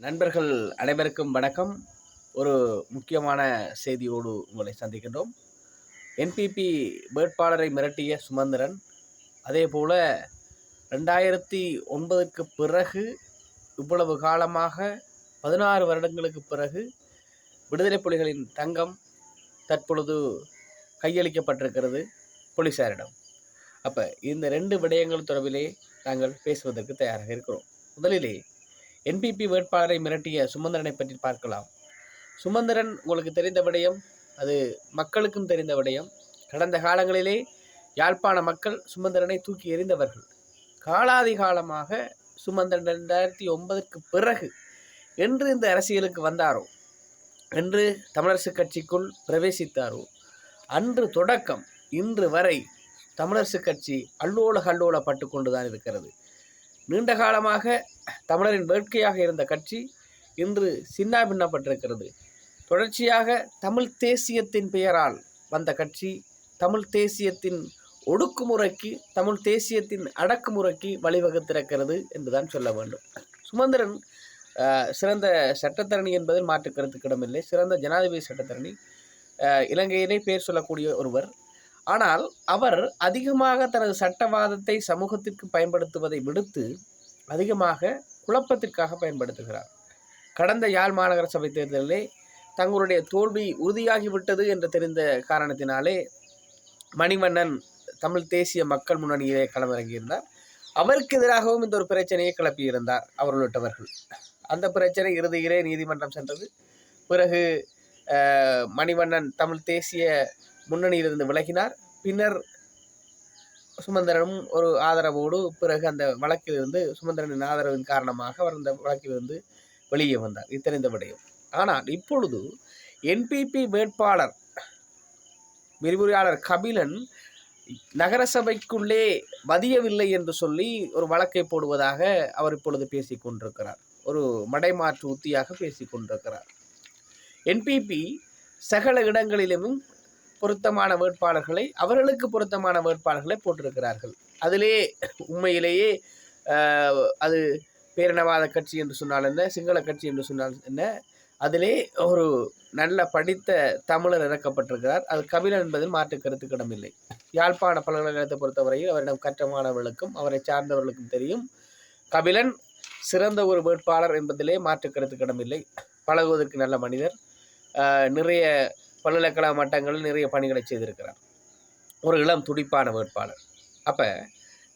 நண்பர்கள் அனைவருக்கும் வணக்கம். ஒரு முக்கியமான செய்தியோடு உங்களை சந்திக்கின்றோம். என்பிபி வேட்பாளரை மிரட்டிய சுமந்திரன் அதே போல் ரெண்டாயிரத்தி ஒன்பதுக்கு பிறகு இவ்வளவு காலமாக பதினாறு வருடங்களுக்கு பிறகு விடுதலை புலிகளின் தங்கம் தற்பொழுது கையளிக்கப்பட்டிருக்கிறது போலீசாரிடம். அப்போ இந்த ரெண்டு விடயங்கள் தொடர்பிலே நாங்கள் பேசுவதற்கு தயாராக இருக்கிறோம். முதலிலே என்பிபி வேட்பாளரை மிரட்டிய சுமந்திரனை பற்றி பார்க்கலாம். சுமந்திரன் உங்களுக்கு தெரிந்த விடயம் அது மக்களுக்கும் தெரிந்த விடயம். கடந்த காலங்களிலே யாழ்ப்பாண மக்கள் சுமந்திரனை தூக்கி எறிந்தவர்கள். காலாதி காலமாக சுமந்திரன் ரெண்டாயிரத்தி ஒன்பதுக்கு பிறகு என்று இந்த அரசியலுக்கு வந்தாரோ என்று தமிழரசு கட்சிக்குள் பிரவேசித்தாரோ அன்று தொடக்கம் இன்று வரை தமிழரசு கட்சி அல்லோல கல்லோலப்பட்டு கொண்டுதான் இருக்கிறது. நீண்ட காலமாக தமிழரின் வேட்கையாக இருந்த கட்சி இன்று சின்னாபின்னப்பட்டிருக்கிறது தொடர்ச்சியாக தமிழ் தேசியத்தின் பெயரால் வந்த கட்சி தமிழ் தேசியத்தின் ஒடுக்குமுறைக்கு தமிழ் தேசியத்தின் அடக்குமுறைக்கு வழிவகுத்திருக்கிறது என்றுதான் சொல்ல வேண்டும். சுமந்திரன் சிறந்த சட்டத்தரணி என்பதில் மாற்று கருத்துக்கிடமில்லை. சிறந்த ஜனாதிபதி சட்டத்தரணி இலங்கையிலே பேர் சொல்லக்கூடிய ஒருவர். ஆனால் அவர் அதிகமாக தனது சட்டவாதத்தை சமூகத்திற்கு பயன்படுத்துவதை விடுத்து அதிகமாக குழப்பத்திற்காக பயன்படுத்துகிறார். கடந்த யாழ் மாநகர சபை தேர்தலிலே தங்களுடைய தோல்வி உறுதியாகிவிட்டது என்று தெரிந்த காரணத்தினாலே மணிவண்ணன் தமிழ் தேசிய மக்கள் முன்னணியிலே களமிறங்கியிருந்தார். அவருக்கு எதிராகவும் இந்த ஒரு பிரச்சனையை கிளப்பியிருந்தார் அவர் உள்ளிட்டவர்கள் அந்த பிரச்சனை இறுதியிலே நீதிமன்றம் சென்றது. பிறகு மணிவண்ணன் தமிழ் தேசிய முன்னணியிலிருந்து விலகினார். பின்னர் சுமந்திரனும் ஒரு ஆதரவோடு பிறகு அந்த வழக்கிலிருந்து சுமந்திரனின் ஆதரவின் காரணமாக அவர் அந்த வழக்கிலிருந்து வெளியே வந்தார். இது விடயம். ஆனால் இப்பொழுது என்பிபி வேட்பாளர் விரிவுரையாளர் கபிலன் நகரசபைக்குள்ளே மதியவில்லை என்று சொல்லி ஒரு வழக்கை போடுவதாக அவர் இப்பொழுது பேசிக் கொண்டிருக்கிறார். ஒரு மடைமாற்று உத்தியாக பேசிக் கொண்டிருக்கிறார். என்பிபி சகல இடங்களிலும் பொருத்தமான வேட்பாளர்களை அவர்களுக்கு பொருத்தமான வேட்பாளர்களை போட்டிருக்கிறார்கள். அதிலே உண்மையிலேயே அது பேரினவாத கட்சி என்று சொன்னால் என்ன சிங்கள கட்சி என்று சொன்னால் என்ன அதிலே ஒரு நல்ல படித்த தமிழர் இறக்கப்பட்டிருக்கிறார். அது கபிலன் என்பதில் மாற்று கருத்துக்கிடமில்லை யாழ்ப்பாண பல்கலைக்கழகத்தை பொறுத்தவரையில் அவரிடம் கற்ற மாணவர்களுக்கும் அவரை சார்ந்தவர்களுக்கும் தெரியும். கபிலன் சிறந்த ஒரு வேட்பாளர் என்பதிலே மாற்று கருத்துக்கிடம் இல்லை. பழகுவதற்கு நல்ல மனிதர். நிறைய பல்கலைக்கழக மட்டங்களில் நிறைய பணிகளை செய்திருக்கிறார். ஒரு இளம் துடிப்பான வேட்பாளர். அப்போ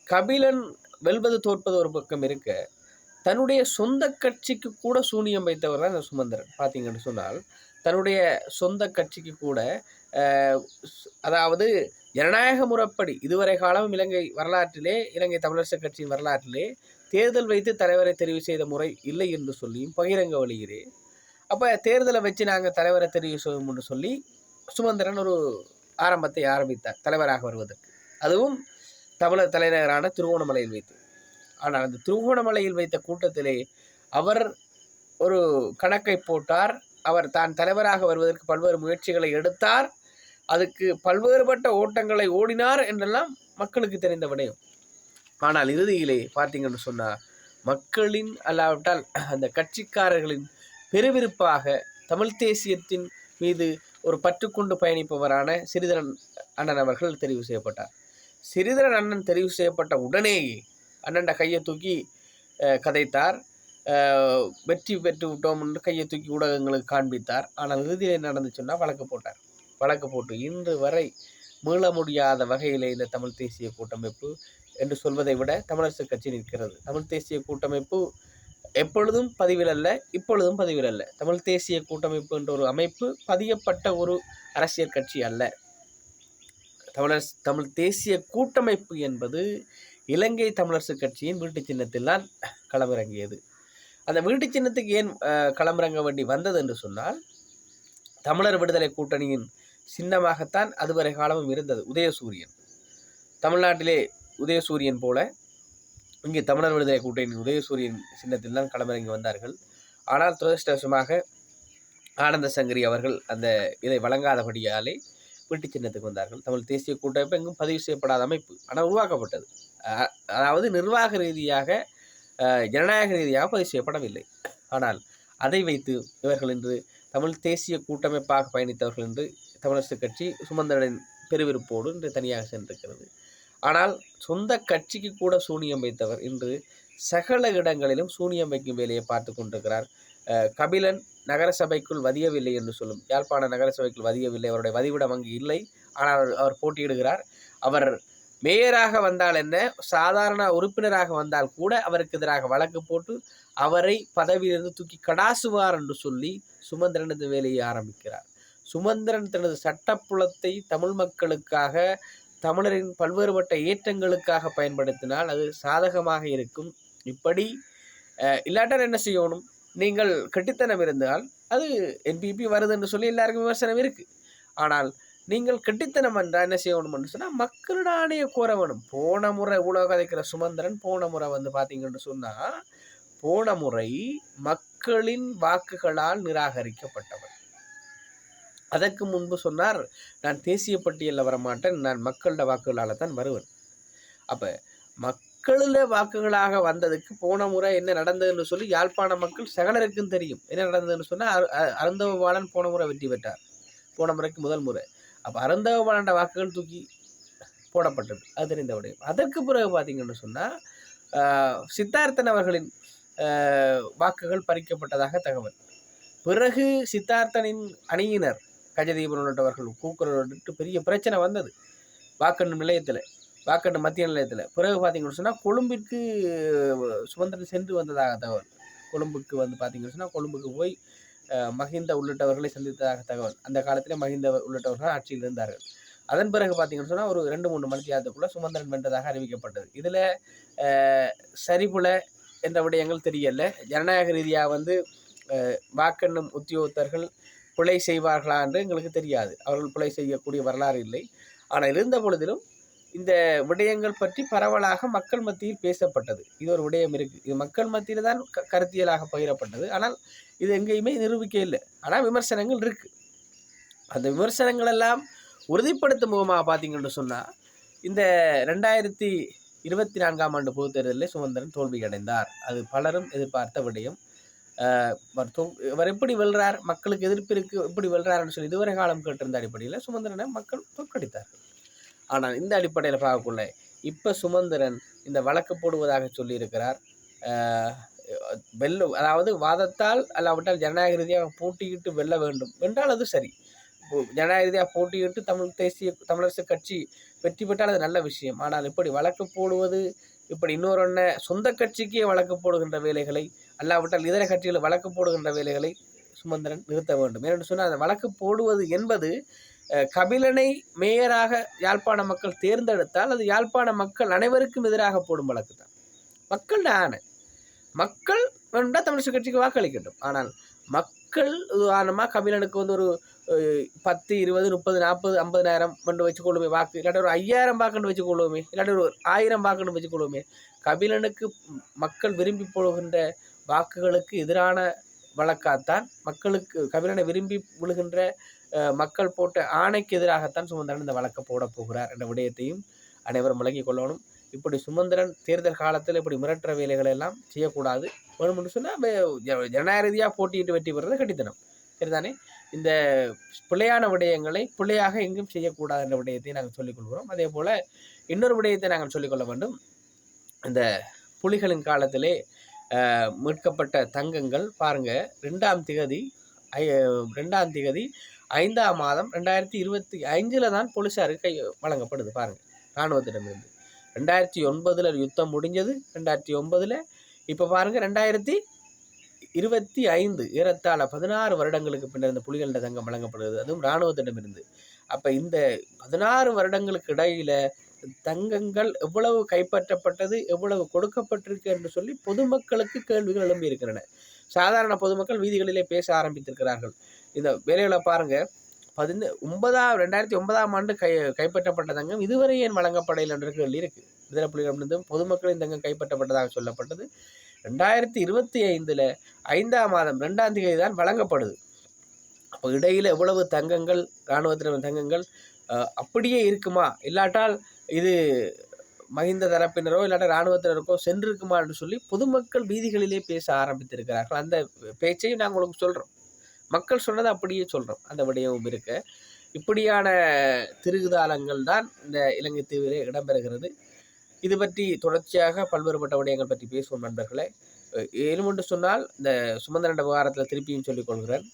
கபிலன் வெல்வது தோற்பது ஒரு பக்கம் இருக்க தன்னுடைய சொந்த கட்சிக்கு கூட சூனியம் வைத்தவர் தான் இந்த சுமந்திரன். பார்த்தீங்கன்னு சொன்னால் தன்னுடைய சொந்த கட்சிக்கு கூட அதாவது ஜனநாயக முறைப்படி இதுவரை காலம் இலங்கை வரலாற்றிலே இலங்கை தமிழரசு கட்சியின் வரலாற்றிலே தேர்தல் வைத்து தலைவரை தெரிவு செய்த முறை இல்லை என்று சொல்லியும் பகிரங்க வழியிலே அப்போ தேர்தலை வச்சு நாங்கள் தலைவரை தெரிவு செய்வோம்னு சொல்லி சுமந்திரன் ஒரு ஆரம்பத்தை ஆரம்பித்தார் தலைவராக வருவதற்கு. அதுவும் தமிழர் தலைநகரான திருவோணமலையில் வைத்து. ஆனால் அந்த திருவோணமலையில் வைத்த கூட்டத்திலே அவர் ஒரு கணக்கை போட்டார் அவர் தான் தலைவராக வருவதற்கு பல்வேறு முயற்சிகளை எடுத்தார் அதுக்கு பல்வேறுபட்ட ஓட்டங்களை ஓடினார் என்றெல்லாம் மக்களுக்கு தெரிந்த விடயம். ஆனால் இறுதியிலே பார்த்தீங்கன்னு சொன்னால் மக்களின் அல்லாவிட்டால் அந்த கட்சிக்காரர்களின் பெருவிருப்பாக தமிழ் தேசியத்தின் மீது ஒரு பற்றுக்கொண்டு பயணிப்பவரான சிறிதரன் அண்ணன் அவர்கள் தெரிவு செய்யப்பட்டார். சிறிதரன் அண்ணன் தெரிவு செய்யப்பட்ட உடனேயே அண்ணன் கையை தூக்கி கதைத்தார். வெற்றி பெற்று விட்டோம் என்று கையை தூக்கி ஊடகங்களுக்கு காண்பித்தார். ஆனால் இறுதியில் என்ன நடந்துச்சுன்னா வழக்கு போட்டார். வழக்கு போட்டு இன்று வரை மீள முடியாத வகையிலே இந்த தமிழ் தேசிய கூட்டமைப்பு என்று சொல்வதை விட தமிழரசு கட்சி நிற்கிறது. தமிழ் தேசிய கூட்டமைப்பு எப்பொழுதும் பதிவில் அல்ல இப்பொழுதும் பதிவில் அல்ல தமிழ் தேசிய கூட்டமைப்பு என்ற ஒரு அமைப்பு பதியப்பட்ட ஒரு அரசியல் கட்சி அல்ல. தமிழர் தமிழ் தேசிய கூட்டமைப்பு என்பது இலங்கை தமிழரசு கட்சியின் வீட்டு சின்னத்தில் தான் களமிறங்கியது. அந்த வீட்டு சின்னத்துக்கு ஏன் களமிறங்க வேண்டி வந்தது என்று சொன்னால் தமிழர் விடுதலை கூட்டணியின் சின்னமாகத்தான் அதுவரை காலமும் இருந்தது உதயசூரியன். தமிழ்நாட்டிலே உதயசூரியன் போல இங்கே தமிழர் விடுதலை கூட்டணி உதயசூரியன் சின்னத்தில் தான் களமிறங்கி வந்தார்கள். ஆனால் துரதிருஷ்டவசமாக ஆனந்த சங்கரி அவர்கள் அந்த இதை வழங்காதபடியாலே வீட்டு சின்னத்துக்கு வந்தார்கள். தமிழ் தேசிய கூட்டமைப்பு எங்கும் பதிவு செய்யப்படாத அமைப்பு. ஆனால் உருவாக்கப்பட்டது. அதாவது நிர்வாக ரீதியாக ஜனநாயக ரீதியாக பதிவு செய்யப்படவில்லை. ஆனால் அதை வைத்து இவர்கள் இன்று தமிழ் தேசிய கூட்டமைப்பாக பயணித்தவர்கள் என்று தமிழரசு கட்சி சுமந்திரனின் பெருவிருப்போடு இன்று தனியாக சென்றிருக்கிறது. ஆனால் சொந்த கட்சிக்கு கூட சூனியம் வைத்தவர் இன்று சகல இடங்களிலும் சூனியம் வைக்கும் வேலையை பார்த்து கொண்டிருக்கிறார். கபிலன் நகரசபைக்குள் வதியவில்லை என்று சொல்லும். யாழ்ப்பாண நகரசபைக்குள் வதியவில்லை. அவருடைய வதிவிடம் அங்கு இல்லை. ஆனால் அவர் அவர் போட்டியிடுகிறார். அவர் மேயராக வந்தால் என்ன? சாதாரண உறுப்பினராக வந்தால் கூட அவருக்கு எதிராக வழக்கு போட்டு அவரை பதவியிலிருந்து தூக்கி கடாசுவார் என்று சொல்லி சுமந்திரனது வேலையை ஆரம்பிக்கிறார். சுமந்திரன் தனது சட்டப்புலத்தை தமிழ் மக்களுக்காக தமிழரின் பல்வேறுபட்ட ஏற்றங்களுக்காக பயன்படுத்தினால் அது சாதகமாக இருக்கும். இப்படி இல்லாட்டால் என்ன செய்யணும்? நீங்கள் கெட்டித்தனம் இருந்தால் அது என்பிபி வருது என்று சொல்லி எல்லாருக்கும் விமர்சனம் இருக்குது ஆனால் நீங்கள் கெட்டித்தனம் என்றால் என்ன செய்யணும்னு சொன்னால் மக்களிடானே ஆணையை கோர வேணும். போன முறை உலக கதைக்கிற சுமந்திரன் போன முறை வந்து பார்த்தீங்கன்னு சொன்னால் போன முறை மக்களின் வாக்குகளால் நிராகரிக்கப்பட்டவர் அதற்கு முன்பு சொன்னார் நான் தேசிய பட்டியலில் வரமாட்டேன் நான் மக்களோட வாக்குகளால் தான் வருவேன். அப்போ மக்களில் வாக்குகளாக வந்ததுக்கு போன முறை என்ன நடந்ததுன்னு சொல்லி யாழ்ப்பாண மக்கள் சகலருக்கும் தெரியும். என்ன நடந்ததுன்னு சொன்னால் அருந்தவபாலன் போன முறை வெற்றி பெற்றார். போன முறைக்கு முதல் முறை. அப்போ அருந்தவபாலன் வாக்குகள் தூக்கி போடப்பட்டது. அது தெரிந்த விடயம் அதற்கு பிறகு பார்த்தீங்கன்னு சொன்னால் சித்தார்த்தன் அவர்களின் வாக்குகள் பறிக்கப்பட்டதாக தகவல். பிறகு சித்தார்த்தனின் அணியினர் கஜதீபன் உள்ளிட்டவர்கள் கூக்குரலிட்டு பெரிய பிரச்சனை வந்தது. வாக்கெண்ணும் நிலையத்தில் வாக்கெண்ணும் மத்திய நிலையத்தில். பிறகு பார்த்தீங்கன்னு சொன்னால் கொழும்பிற்கு சுதந்திரம் சென்று வந்ததாக தகவல். கொழும்புக்கு வந்து பார்த்தீங்கன்னு சொன்னால் கொழும்புக்கு போய் மஹிந்த உள்ளிட்டவர்களை சந்தித்ததாக தகவல். அந்த காலத்தில் மஹிந்த உள்ளிட்டவர்கள் ஆட்சியில் இருந்தார்கள். அதன் பிறகு பார்த்தீங்கன்னு சொன்னால் ஒரு ரெண்டு மூணு மணி நேரத்துக்குள்ள சுமந்திரன் வென்றதாக அறிவிக்கப்பட்டது. இதில் சரிபுல என்ற விடயங்கள் தெரியல. ஜனநாயக ரீதியாக வந்து வாக்கெண்ணும் உத்தியோகத்தர்கள் பிழை செய்வார்களா என்று எங்களுக்கு தெரியாது. அவர்கள் பிழை செய்யக்கூடிய வரலாறு இல்லை. ஆனால் இருந்த பொழுதிலும் இந்த விடயங்கள் பற்றி பரவலாக மக்கள் மத்தியில் பேசப்பட்டது. இது ஒரு விடயம் இருக்குது இது மக்கள் மத்தியில் தான் க- கருத்தியலாக பகிரப்பட்டது. ஆனால் இது எங்கேயுமே நிரூபிக்க இல்லை. ஆனால் விமர்சனங்கள் இருக்குது அந்த விமர்சனங்கள் எல்லாம் உறுதிப்படுத்தும் முகமாக பார்த்தீங்கன்னு சொன்னால் இந்த ரெண்டாயிரத்தி இருபத்தி நான்காம் ஆண்டு பொதுத் தேர்தலில் சுதந்திரன் தோல்வி அடைந்தார் அது பலரும் எதிர்பார்த்த விடயம். இவர் எப்படி வெல்றார் மக்களுக்கு எதிர்ப்பு இருக்கு எப்படி வெல்றாருன்னு சொல்லி இதுவரை காலம் கேட்டிருந்த அடிப்படையில் சுமந்திரனை மக்கள் தோற்கடித்தார்கள் ஆனால் இந்த அடிப்படையில் பார்க்கக்குள்ள இப்போ சுமந்திரன் இந்த வழக்கு போடுவதாக சொல்லியிருக்கிறார். வெல்ல அதாவது வாதத்தால் அல்லாவிட்டால் ஜனநாயக ரீதியாக போட்டியிட்டு வெல்ல வேண்டும். வென்றால் அது சரி. ஜனநாயக ரீதியாக போட்டியிட்டு தமிழ் தேசிய தமிழரசு கட்சி வெற்றி பெற்றால் அது நல்ல விஷயம். ஆனால் இப்படி வழக்கு போடுவது இப்படி இன்னொரு ஒன்றை சொந்த கட்சிக்கே வழக்கு போடுகின்ற வேலைகளை அல்லாவிட்டால் இதர கட்சிகள் வழக்கு போடுகின்ற வேலைகளை சுமந்திரன் நிறுத்த வேண்டும். ஏனென்று சொன்னால் அந்த வழக்கு போடுவது என்பது கபிலனை மேயராக யாழ்ப்பாண மக்கள் தேர்ந்தெடுத்தால் அது யாழ்ப்பாண மக்கள் அனைவருக்கும் எதிராக போடும் வழக்கு தான். மக்கள் ஆணை மக்கள் வேண்டாம் தமிழ்ச்சி கட்சிக்கு வாக்களிக்கட்டும். ஆனால் மக்கள் உதாரணமாக கபிலனுக்கு வந்து ஒரு பத்து இருபது முப்பது நாற்பது ஐம்பதாயிரம் கொண்டு வச்சுக்கொள்ளுமே வாக்கு. இல்லாட்டி ஒரு ஐயாயிரம் வாக்குன்னு வச்சுக்கொள்ளுவோமே இல்லாட்டி ஒரு ஆயிரம் வாக்குன்னு வச்சுக்கொள்ளுவோமே கபிலனுக்கு மக்கள் விரும்பி போடுகின்ற வாக்குகளுக்கு எதிரான வழக்காத்தான் மக்களுக்கு கபிலனை விரும்பி விழுகின்ற மக்கள் போட்ட ஆணைக்கு எதிராகத்தான் சுமந்திரன் இந்த வழக்கை போட போகிறார் என்ற விடயத்தையும் அனைவரும் விளங்கிக் கொள்ளணும். இப்படி சுமந்திரன் தேர்தல் காலத்தில் இப்படி மிரட்டுற வேலைகளை எல்லாம் செய்யக்கூடாது. வேணும்னு சொன்னால் ஜனநாயக ரீதியாக போட்டியிட்டு வெற்றி பெறுறது கட்டித்தனம். சரிதானே? இந்த பிழையான விடயங்களை பிழையாக எங்கும் செய்யக்கூடாது என்ற விடயத்தை நாங்கள் சொல்லிக்கொள்கிறோம் அதே போல் இன்னொரு விடயத்தை நாங்கள் சொல்லிக்கொள்ள வேண்டும். இந்த புலிகளின் காலத்திலே மீட்கப்பட்ட தங்கங்கள் பாருங்க. ரெண்டாம் திகதி ஐ ரெண்டாம் திகதி ஐந்தாம் மாதம் ரெண்டாயிரத்தி இருபத்தி அஞ்சில் தான் போலீஸாருக்கு கை வழங்கப்படுது பாருங்கள் இராணுவத்திடமிருந்து. ரெண்டாயிரத்தி ஒன்பதில் யுத்தம் முடிஞ்சது. ரெண்டாயிரத்தி ஒன்பதில் இப்போ பாருங்கள் ரெண்டாயிரத்தி இருபத்தி ஐந்து ஏறத்தாழ பதினாறு வருடங்களுக்கு பின்னர் இந்த புலிகளிட தங்கம் வழங்கப்படுகிறது அதுவும் இராணுவத்திடமிருந்து. அப்போ இந்த பதினாறு வருடங்களுக்கு இடையில தங்கங்கள் எவ்வளவு கைப்பற்றப்பட்டது எவ்வளவு கொடுக்கப்பட்டிருக்கு என்று சொல்லி பொதுமக்களுக்கு கேள்விகள் எழும்பி இருக்கின்றன சாதாரண பொதுமக்கள் வீதிகளிலே பேச ஆரம்பித்திருக்கிறார்கள். இந்த வேலைகளை பாருங்க. பதின ஒன்பதாம் ரெண்டாயிரத்தி ஒன்பதாம் ஆண்டு கை கைப்பற்றப்பட்ட தங்கம் இதுவரை ஏன் வழங்கப்படையில் என்ற கேள்வி இருக்கு இதர புலிகளிடமிருந்து பொதுமக்களின் தங்கம் கைப்பற்றப்பட்டதாக சொல்லப்பட்டது. ரெண்டாயிரத்தி இருபத்தி ஐந்தில் ஐந்தாம் மாதம் ரெண்டாம் தேதி தான் வழங்கப்படுது. அப்போ இடையில் எவ்வளவு தங்கங்கள் இராணுவத்தினர் தங்கங்கள் அப்படியே இருக்குமா? இல்லாட்டால் இது மஹிந்த தரப்பினரோ இல்லாட்ட இராணுவத்தினருக்கோ சென்றிருக்குமா என்று சொல்லி பொதுமக்கள் வீதிகளிலே பேச ஆரம்பித்திருக்கிறார்கள். அந்த பேச்சையும் நாங்கள் உங்களுக்கு சொல்கிறோம் மக்கள் சொன்னதை அப்படியே சொல்கிறோம் அந்த விடயமும் இருக்க. இப்படியான திருகுதாளங்கள் தான் இந்த இலங்கை தீவிலே இடம்பெறுகிறது. இது பற்றி தொடர்ச்சியாக பல்வேறுபட்ட விடயங்கள் பற்றி பேசுவோம் நண்பர்களே. ஏழுமண்டு சொன்னால் இந்த சுமந்திரண்ட விவகாரத்தில் திருப்பியும் சொல்லிக் கொள்கிறேன்.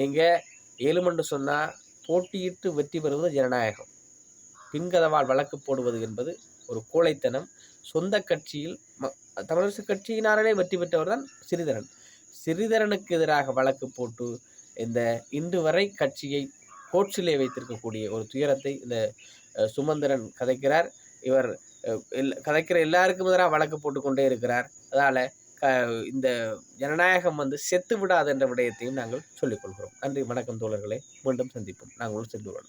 நீங்கள் ஏழுமண்டு சொன்னால் போட்டியிட்டு வெற்றி பெறுவது ஜனநாயகம். பின்கதவால் வழக்கு போடுவது என்பது ஒரு கோழைத்தனம். சொந்த கட்சியில் ம தமிழரசு கட்சியினாரே வெற்றி பெற்றவர் தான் சிறிதரன். சிறிதரனுக்கு எதிராக வழக்கு போட்டு இந்த இன்று வரை கட்சியை கோட்சிலே வைத்திருக்கக்கூடிய ஒரு துயரத்தை இந்த சுமந்திரன் கதைக்கிறார். இவர் எல்- கதைக்கிற எல்லாருக்கும் எதிராக வழக்கு போட்டுக்கொண்டே இருக்கிறார். அதனால் க இந்த ஜனநாயகம் வந்து செத்து விடாது என்ற விடயத்தையும் நாங்கள் சொல்லிக் கொள்கிறோம். நன்றி வணக்கம் தோழர்களே. மீண்டும் சந்திப்போம். நாங்கள் சென்று